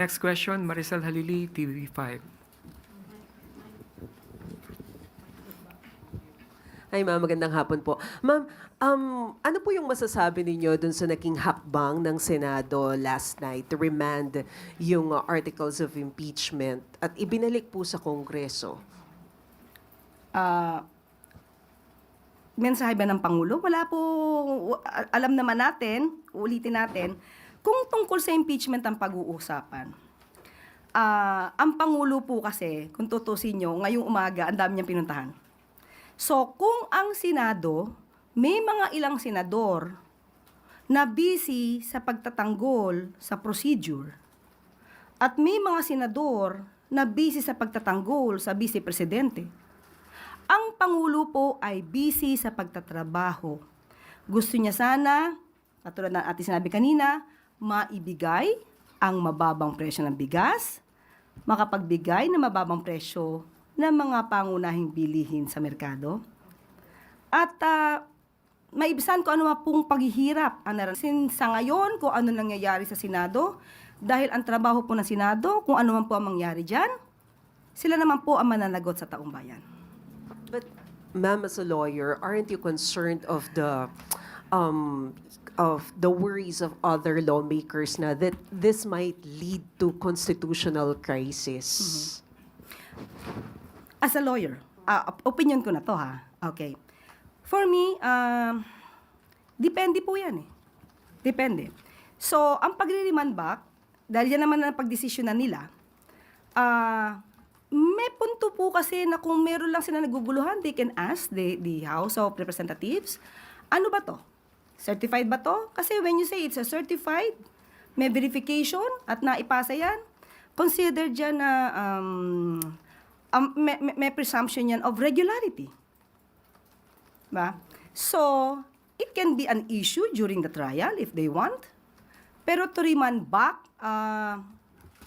Next question, Maricel Halili, TV5. Ay, ma'am, magandang hapon po. Ma'am, um, ano po yung masasabi ninyo dun sa naging hakbang ng Senado last night to remand yung uh, articles of impeachment at ibinalik po sa Kongreso? Ah, mensahe ba ng Pangulo? Wala po, alam naman natin, ulitin natin, kung tungkol sa impeachment ang pag-uusapan. Ah, ang Pangulo po kasi, kung tutusin nyo, ngayong umaga, ang dami niyang pinuntahan. So, kung ang Senado, may mga ilang senador na busy sa pagtatanggol sa procedure, at may mga senador na busy sa pagtatanggol sa vice presidente, ang Pangulo po ay busy sa pagtatrabaho. Gusto niya sana, katulad ng ating sinabi kanina, maibigay ang mababang presyo ng bigas, makapagbigay ng mababang presyo ng mga pangunahing bilihin sa merkado, at ah, maibisan ko ano mga pong paghihirap ang naranasin sa ngayon kung ano nangyayari sa Senado dahil ang trabaho po ng Senado, kung ano man po ang mangyari dyan, sila naman po ang mananagot sa taong bayan. But, ma'am, as a lawyer, aren't you concerned of the um, of the worries of other lawmakers na that this might lead to constitutional crisis? As a lawyer, op- opinion ko na to ha. Okay. For me, um, depende po yan eh. Depende. So, ang pagre-remand back, dahil yan naman ang pagdesisyonan nila, ah, may punto po kasi na kung meron lang sila naguguluhan, they can ask the, the House of Representatives, ano ba to? Certified ba to? Kasi when you say it's a certified, may verification at naipasa yan, consider dyan na um, um, may, may- presumption yan of regularity. Ba? So, it can be an issue during the trial if they want. Pero to remand back, ah,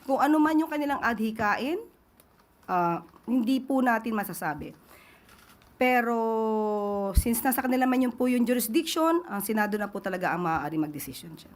kung ano man yung kanilang adhikain, ah, hindi po natin masasabi. Pero since nasa kanila man yung po yung jurisdiction, ang Senado na po talaga ang maaari mag-decision dyan.